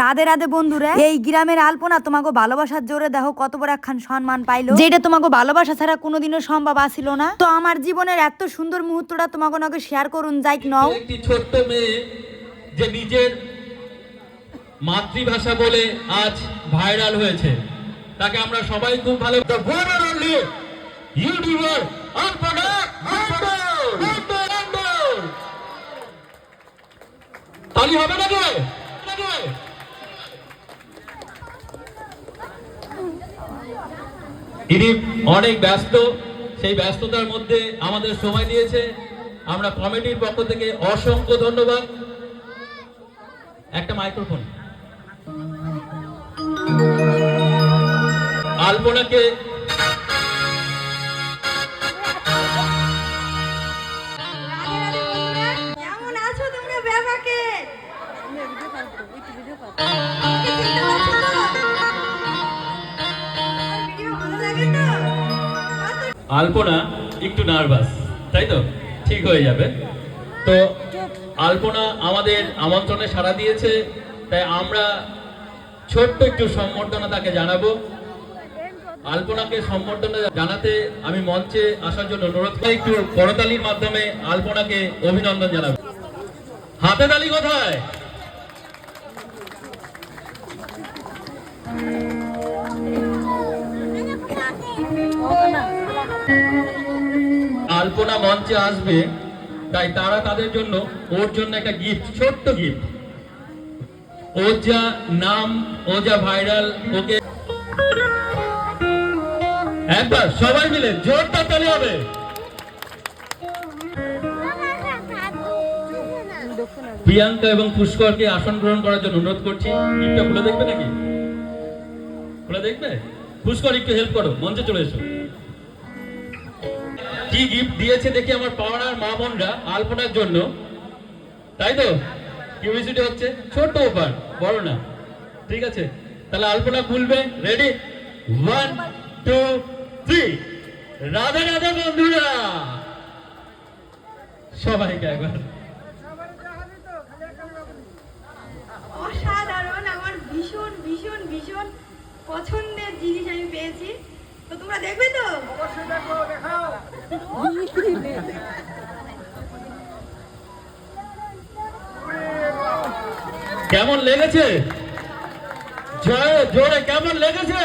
রাধে রাধে বন্ধুরা এই গ্রামের আলপনা তোমাকে ভালোবাসার জোরে দেখো কত বড় একখান সম্মান পাইলো। যেটা তোমাকে ভালোবাসা ছাড়া কোনোদিনও সম্ভব আসিল না। তো আমার জীবনের এত সুন্দর মুহূর্তটা তোমাকে নাকি শেয়ার করুন যাইক নও। একটি ছোট্ট মেয়ে যে নিজের মাতৃভাষা বলে আজ ভাইরাল হয়েছে। তাকে আমরা সবাই খুব ভালো ইউটিউবার আলপনা তালি হবে না ইনি অনেক ব্যস্ত, সেই ব্যস্ততার মধ্যে আমাদের সময় দিয়েছে। আমরা কমিটির পক্ষ থেকে অসংখ্য ধন্যবাদ। একটা মাইক্রোফোন। আলপনাকে আলপনা একটু নার্ভাস তাই তো? ঠিক হয়ে যাবে। তো আলপনা আমাদের আমন্ত্রণে সাড়া দিয়েছে, তাই আমরা ছোট্ট একটু সম্বর্ধনা তাকে জানাব। আলপনাকে সম্বর্ধনা জানাতে আমি মঞ্চে আসার জন্য অনুরোধ করি, একটু করতালির মাধ্যমে আলপনাকে অভিনন্দন জানাব। হাতে তালি কোথায়? আলপনা মঞ্চে আসবে, তাই তারা তাদের জন্য ওর জন্য একটা গিফট ছোট্ট গিফট ওর যা নাম ও যা ভাইরাল ওকে একবার সবাই মিলে জোরদার তালি হবে। প্রিয়াঙ্কা এবং পুষ্করকে আসন গ্রহণ করার জন্য অনুরোধ করছি। গিফটটা খুলে দেখবে নাকি? খুলে দেখবে? পুষ্কর, একটু হেল্প করো, মঞ্চে চলে এসো। কি গিফট দিয়েছে দেখি আমার পাওনার মা বোনরা আলপনার জন্য? তাই তো? কিউরিসিটি হচ্ছে। ছোট ওপার বড় না। ঠিক আছে? তাহলে আলপনা খুলবে। Ready one two three Radha Radha বন্ধুরা! সবাইকে একবার। অসাধারণ, আমার ভীষণ ভীষণ ভীষণ পছন্দের জিনিস আমি পেয়েছি। তো তোমরা দেখবে তো? কেমন লেগেছে? জোরে জোরে কেমন লেগেছে?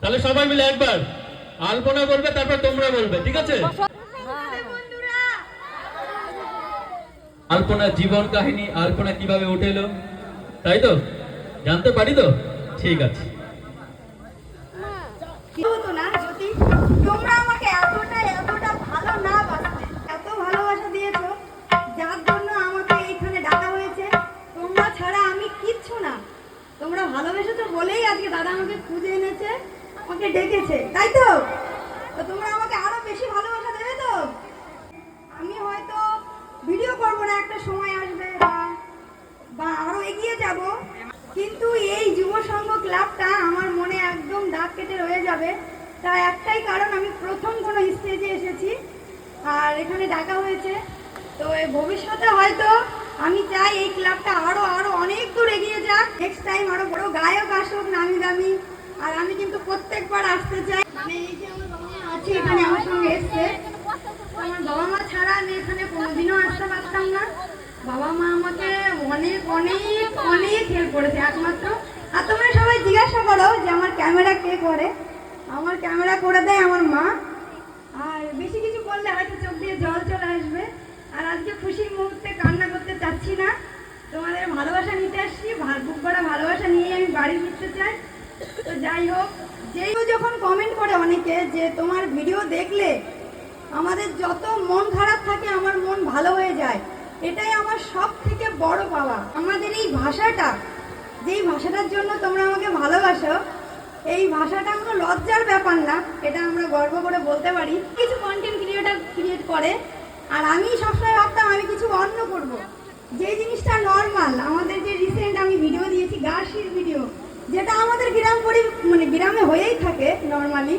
তাহলে সবাই মিলে একবার আলপনা বলবে তারপর তোমরা বলবে ঠিক আছে? আলপনার জীবন কাহিনী আলপনা কীভাবে উঠে এলো তাই তো? জানতে পারি তো? ঠিক আছে। হতো না, যদি তোমরা আমাকে এতটা এতটা ভালো না বাসতে, এত ভালোবাসা দিয়েছ, যার জন্য আমাকে এইখানে ডাকা হয়েছে, তোমরা ছাড়া আমি কিচ্ছু না। তোমরা ভালোবেসেছো বলেই আজকে দাদা আমাকে খুঁজে এনেছে, আমাকে ডেকেছে, তাই তো? তো তোমরা আমাকে আরও বেশি ভালোবাসা দেবে তো? আমি হয়তো ভিডিও করব না, একটা সময় আসবে বা আরও এগিয়ে যাব। কিন্তু এই যুব সংঘ ক্লাবটা আমার মনে একদম দাগ কেটে রয়ে যাবে। তার একটাই কারণ, আমি প্রথম কোনো স্টেজে এসেছি আর এখানে ডাকা হয়েছে। তো ভবিষ্যতে হয়তো আমি চাই এই ক্লাবটা আরও আরও অনেক দূর এগিয়ে যাক। নেক্সট টাইম আরও বড় গায়ক আসুক, নামি দামি। আর আমি কিন্তু প্রত্যেকবার আসতে চাই। মানে এই যে আমার বাবা মা আছে এখানে আমার সঙ্গে এসছে। আমার বাবা মা ছাড়া আমি এখানে কোনোদিনও আসতে পারতাম না। বাবা মা আমাকে অনেক অনেক হেল্প করেছে? একমাত্র আর তোমরা সবাই জিজ্ঞাসা করো যে আমার ক্যামেরা কে করে? আমার ক্যামেরা করে দেয় আমার মা। আর বেশি কিছু করলে হয়তো চোখ দিয়ে জল চলে আসবে। আর আজকে খুশির মুহূর্তে কান্না করতে চাচ্ছি না। তোমাদের ভালোবাসা নিতে আসছি। বুক করা ভালোবাসা নিয়ে আমি বাড়ি ফিরতে চাই। তো যাই হোক, যেই যখন কমেন্ট করে অনেকে যে তোমার ভিডিও দেখলে আমাদের যত মন খারাপ থাকে, আমার মন ভালো হয়ে যায়। এটাই আমার সব থেকে বড় পাওয়া। আমাদের এই ভাষাটা, যেই ভাষাটার জন্য তোমরা আমাকে ভালোবাসো, এই ভাষাটা কোনো লজ্জার ব্যাপার না, এটা আমরা গর্ব করে বলতে পারি। কিছু কন্টেন্ট ক্রিয়েটার ক্রিয়েট করে, আর আমি সবসময় ভাবতাম আমি কিছু অন্য করব। যে জিনিসটা নর্মাল আমাদের যে রিসেন্ট আমি ভিডিও দিয়েছি, গার্সির ভিডিও যেটা আমাদের গ্রাম পরি মানে গ্রামে হয়েই থাকে নর্মালি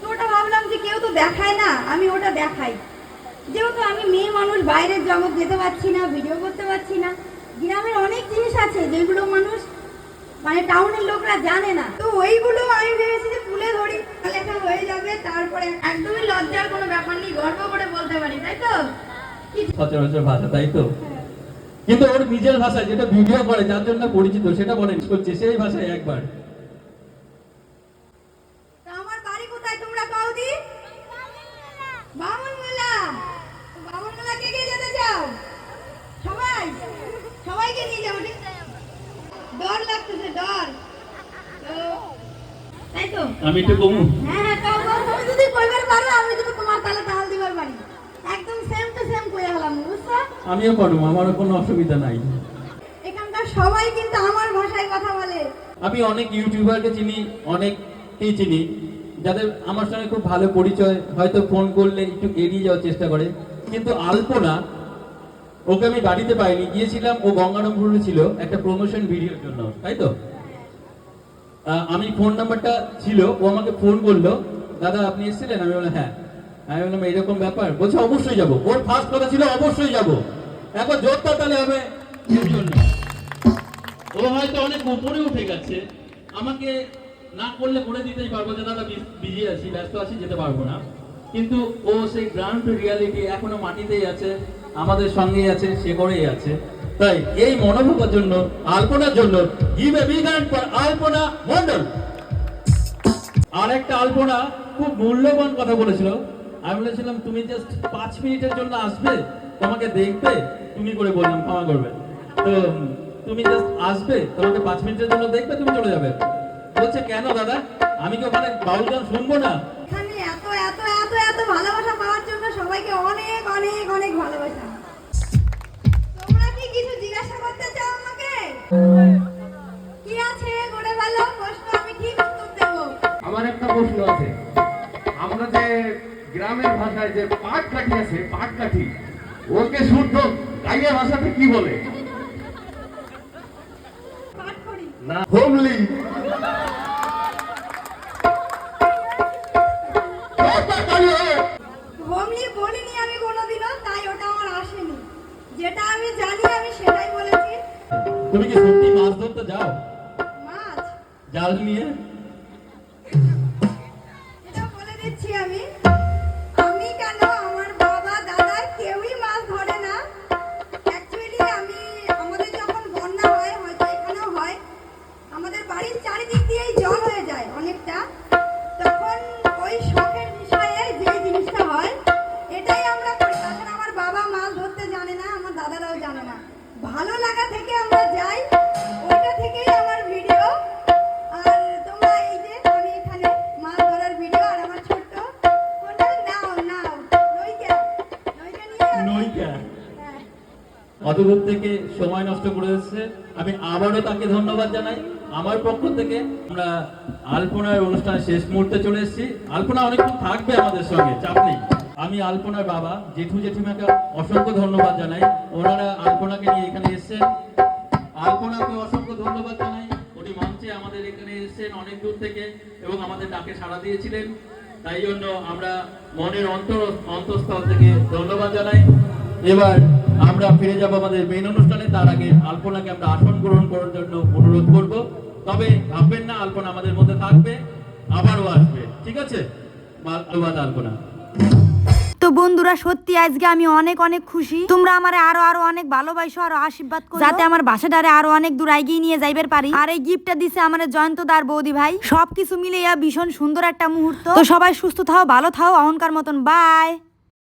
তো ওটা ভাবলাম যে কেউ তো দেখায় না, আমি ওটা দেখাই। যেহেতু আমি মেয়ে মানুষ, বাইরের জগৎ যেতে পারছি না, ভিডিও করতে পারছি না, গ্রামের অনেক জিনিস আছে যেগুলো মানুষ মানে টাউনের লোকরা জানে না। তো ওইগুলো আমি ভেবেছি যে তুলে ধরি লেখা হয়ে যাবে, তারপরে একদমই লজ্জার কোনো ব্যাপার নেই, গর্ব করে বলতে পারি, তাই তো? সচরাচর ভাষা, তাই তো? কিন্তু ওর নিজের ভাষা যেটা ভিডিও করে, যার জন্য পরিচিত, সেটা বলেন করছে সেই ভাষায় একবার তা আমার বাড়ি কোথায় তোমরা কাউদি বামনগোলা তো বামনগোলা কে কে যেতে চাও সবাই সবাইকে নিয়ে যাব ঠিক ডর লাগতেছে ডর তো তাই তো আমি একটু কমু? হ্যাঁ হ্যাঁ তুমি যদি কইবার পারো আমি যদি তোমার তালে তাল দিবার পারি। একদম সেম টু সেম কইয়া হলাম বুঝছ? আমিও পারব আমারও কোনো অসুবিধা নাই। এখানকার সবাই কিন্তু আমার ভাষায় কথা বলে। আমি অনেক ইউটিউবারকে চিনি অনেককেই চিনি যাদের আমার সঙ্গে খুব ভালো পরিচয় হয়তো ফোন করলে একটু এড়িয়ে যাওয়ার চেষ্টা করে। কিন্তু আলপনা ওকে আমি বাড়িতে পাইনি গিয়েছিলাম ও গঙ্গারামপুরে ছিল একটা প্রমোশন ভিডিওর জন্য তাই তো? আমি ফোন নাম্বারটা ছিল, ও আমাকে ফোন করল। দাদা, আপনি এসেছিলেন? আমি বললাম হ্যাঁ। আমি বললাম, এরকম ব্যাপার? বলছে, অবশ্যই যাব। ওর ফার্স্ট কথা ছিল, অবশ্যই যাব। একবার জোরটা তাহলে হবে ও হয়তো অনেক উপরে উঠে গেছে। আমাকে না করলে করে দিতেই পারব যে, দাদা বিজি আছি, ব্যস্ত আছি, যেতে পারব না। কিন্তু ও সেই গ্রাউন্ড রিয়ালিটি এখনও মাটিতেই আছে, আমাদের সঙ্গেই আছে, সে করেই আছে। তাই এই মনোভাবের জন্য, আলপনার জন্য গিভ আলপনা মন্ডল আর একটা আলপনা খুব মূল্যবান কথা বলেছিল। আমি বলেছিলাম, তুমি জাস্ট পাঁচ মিনিটের জন্য আসবে? তোমাকে দেখবে, তুমি করে বললাম, ক্ষমা করবে। তো তুমি জাস্ট আসবে, তোমাকে পাঁচ মিনিটের জন্য দেখবে, তুমি চলে যাবে। বলছে, কেন দাদা? আমি কি ওখানে বাউল গান শুনব না? এত এত এত এত ভালোবাসা পাওয়ার জন্য সবাইকে অনেক অনেক অনেক ভালোবাসা। কি আছে করে ভালো প্রশ্ন আমি ঠিক উত্তর দেবো আমার একটা প্রশ্ন আছে। আমরা যে গ্রামের ভাষায় যে পাট কাঠি আছে পাট কাঠি ওকে শুদ্ধ গাইয়া ভাষাতে কি বলে? না হোমলি। তুমি কি সত্যি মাছ ধরতে যাও মাছ জাল নিয়ে দূর থেকে সময় নষ্ট করে এসেছে। আমি আবারও তাকে ধন্যবাদ জানাই। আমার পক্ষ থেকে আমরা আলপনার অনুষ্ঠান শেষ মুহূর্তে চলে এসেছি। আলপনা অনেকক্ষণ থাকবে আমাদের সঙ্গে, চাপ নেই। আমি আলপনার বাবা, জেঠু জেঠিমাকে অসংখ্য ধন্যবাদ জানাই। ওনারা আলপনাকে নিয়ে এখানে এসেছেন। আলপনাকে অসংখ্য ধন্যবাদ জানাই। উনি মঞ্চে আমাদের এখানে এসেছেন অনেক দূর থেকে এবং আমাদের ডাকে সাড়া দিয়েছিলেন। তাই জন্য আমরা মনের অন্তর অন্তঃস্থল থেকে ধন্যবাদ জানাই। এবার আমরা ফিরে যাব আমাদের মেইন অনুষ্ঠানে। তার আগে আলপনাকে আমরা আসন গ্রহণ করার জন্য অনুরোধ করব। তবে ভাববেন না আলপনা আমাদের মধ্যে থাকবে আবারও আসবে। ঠিক আছে? ধন্যবাদ আলপনা। তো বন্ধুরা সত্যি আজকে আমি অনেক অনেক খুশি। তোমরা আমারে আরও আরও অনেক ভালোবাসো আরও আশীর্বাদ করো যাতে আমার বাসাটারে আরও অনেক দূর এগিয়ে নিয়ে যাইবার পারি। আর এই গিফটটা দিছে আমার জয়ন্ত দার বৌদি ভাই। সবকিছু মিলে ইয়া ভীষণ সুন্দর একটা মুহূর্ত। তো সবাই সুস্থ থাও ভালো থাও অহংকার মতন। বাই